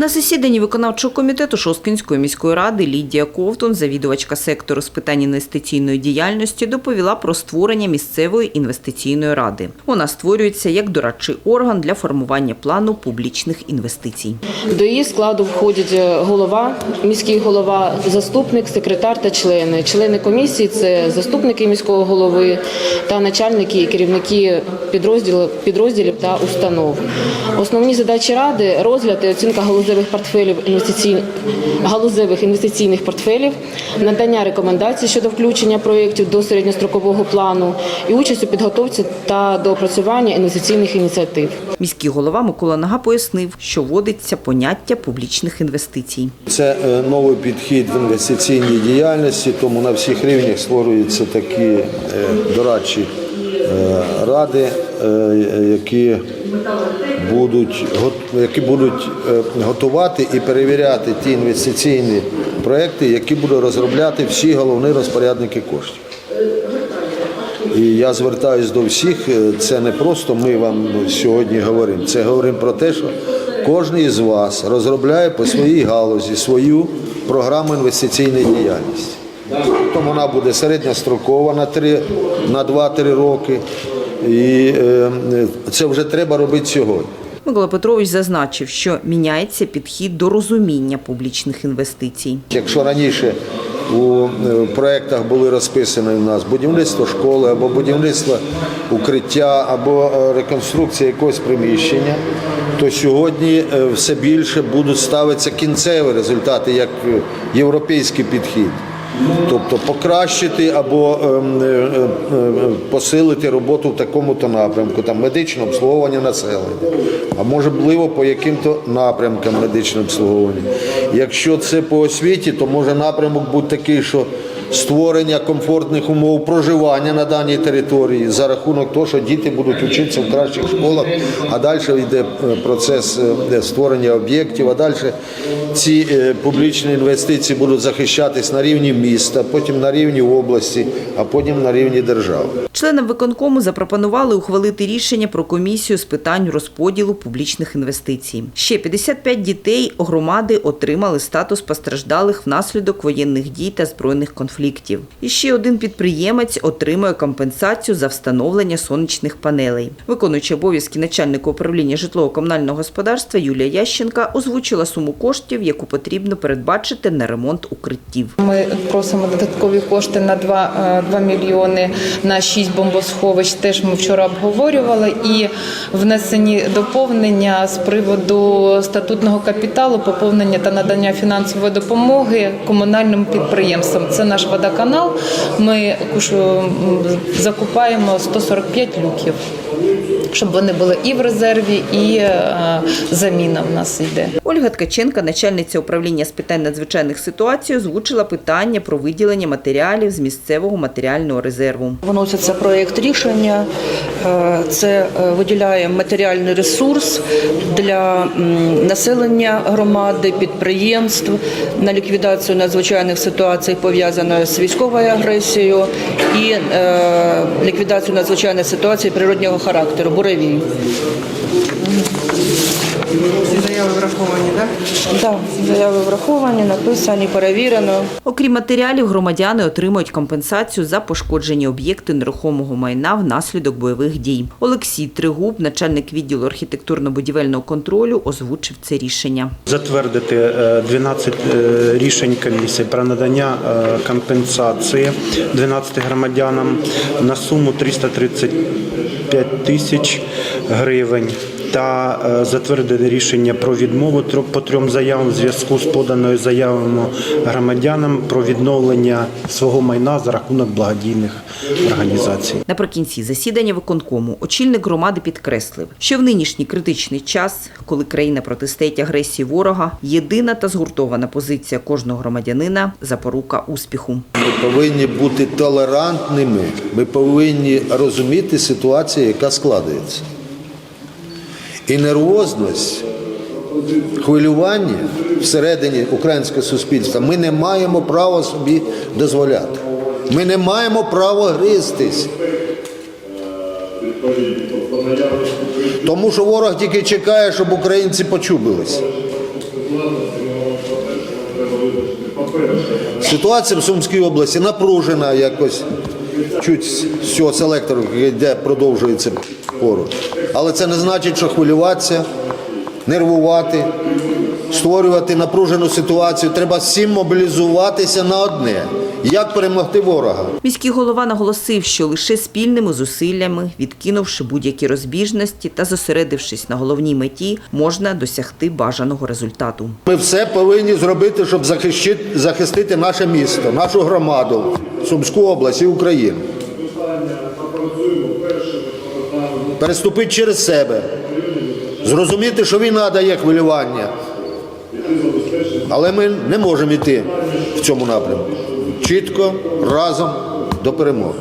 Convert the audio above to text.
На засіданні виконавчого комітету Шосткинської міської ради Лідія Ковтун, завідувачка сектору з питань інвестиційної діяльності, доповіла про створення місцевої інвестиційної ради. Вона створюється як дорадчий орган для формування плану публічних інвестицій. До її складу входять е, голова, міський голова, заступник, секретар та члени. Члени комісії це заступники міського голови та начальники і керівники підрозділів, підрозділів та установ. Основні задачі ради розгляд і оцінка галузевих портфелів інвестиційних галузевих інвестиційних портфелів, надання рекомендацій щодо включення проєктів до середньострокового плану і участь у підготовці та доопрацювання інвестиційних ініціатив. Міський голова Микола Нага пояснив, що вводиться поняття публічних інвестицій. Це е, новий підхід в інвестиційній діяльності, тому на всіх рівнях створюються такі е, дорадчі е, ради, які будуть, які будуть е, готувати і перевіряти ті інвестиційні проекти, які будуть розробляти всі головні розпорядники коштів. І я звертаюся до всіх. е, Це не просто ми вам сьогодні говоримо. Це говоримо про те, що кожен із вас розробляє по своїй галузі свою програму інвестиційної діяльності. Тому вона буде середньострокова на, 3, на 2-3 роки. І е, це вже треба робити сьогодні. Микола Петрович зазначив, що міняється підхід до розуміння публічних інвестицій. Якщо раніше у е, проєктах були розписані у нас будівництво школи або будівництво укриття, або е, реконструкція якогось приміщення, то сьогодні все більше будуть ставитися кінцеві результати як європейський підхід. Тобто покращити або ем, е, е, е, посилити роботу в такому-то напрямку, там медичне обслуговування населення, а можливо по яким-то напрямкам медичне обслуговування. Якщо це по освіті, то може напрямок бути такий, що створення комфортних умов проживання на даній території за рахунок того, що діти будуть вчитися в кращих школах, а далі йде е, процес е, створення об'єктів, а далі ці е, публічні інвестиції будуть захищатись на рівні міста, потім на рівні області, а потім на рівні держави. Членам виконкому запропонували ухвалити рішення про комісію з питань розподілу публічних інвестицій. Ще 55 дітей громади отримали статус постраждалих внаслідок воєнних дій та збройних конфліктів. І ще один підприємець отримує компенсацію за встановлення сонячних панелей. Виконуючи обов'язки начальника управління житлово-комунального господарства Юлія Ященка озвучила суму коштів, яку потрібно передбачити на ремонт укриттів. Ми просимо додаткові кошти на 2, 2 мільйони на 6 бомбосховищ. Теж ми вчора обговорювали і внесені доповнення з приводу статутного капіталу, поповнення та надання фінансової допомоги комунальним підприємствам. Це наш водоканал. Ми закупаємо 145 люків, щоб вони були і в резерві, і е, заміна в нас йде. Ольга Ткаченка, начальниця управління з питань надзвичайних ситуацій, озвучила питання про виділення матеріалів з місцевого матеріального резерву. Виноситься проєкт рішення. Е, Це е, виділяє матеріальний ресурс для населення громади, підприємств на ліквідацію надзвичайних ситуацій, пов'язаних з військовою агресією, і ліквідацію надзвичайних ситуацій природнього характеру, буревій. Заяви враховані, так? Так, заяви враховані, написані, перевірено. Окрім матеріалів, громадяни отримують компенсацію за пошкоджені об'єкти нерухомого майна внаслідок бойових дій. Олексій Тригуб, начальник відділу архітектурно-будівельного контролю, озвучив це рішення. затвердити е, 12 е, рішень комісії про надання е, компенсації 12 громадянам на суму 335 тисяч гривень. Та е, затвердити рішення про відмову по трьом заявам в зв'язку з поданою заявами громадянам про відновлення свого майна за рахунок благодійних організацій. Наприкінці засідання виконкому очільник громади підкреслив, що в нинішній критичний час, коли країна протистоїть агресії ворога, єдина та згуртована позиція кожного громадянина запорука успіху. Ми повинні бути толерантними, ми повинні розуміти ситуацію, яка складається. І нервозність, хвилювання всередині українського суспільства ми не маємо права собі дозволяти. Ми не маємо права гристись. Тому що ворог тільки чекає, щоб українці почубились. Ситуація в Сумській області напружена якось чуть з цього селектору, де продовжується поруч. Але це не значить, що хвилюватися, нервувати, створювати напружену ситуацію. Треба всім мобілізуватися на одне. Як перемогти ворога? Міський голова наголосив, що лише спільними зусиллями, відкинувши будь-які розбіжності та зосередившись на головній меті, можна досягти бажаного результату. Ми все повинні зробити, щоб захистити наше місто, нашу громаду, Сумську область і Україну. Переступити через себе, зрозуміти, що війна дає хвилювання. Але ми не можемо йти в цьому напрямку. Чітко, разом до перемоги.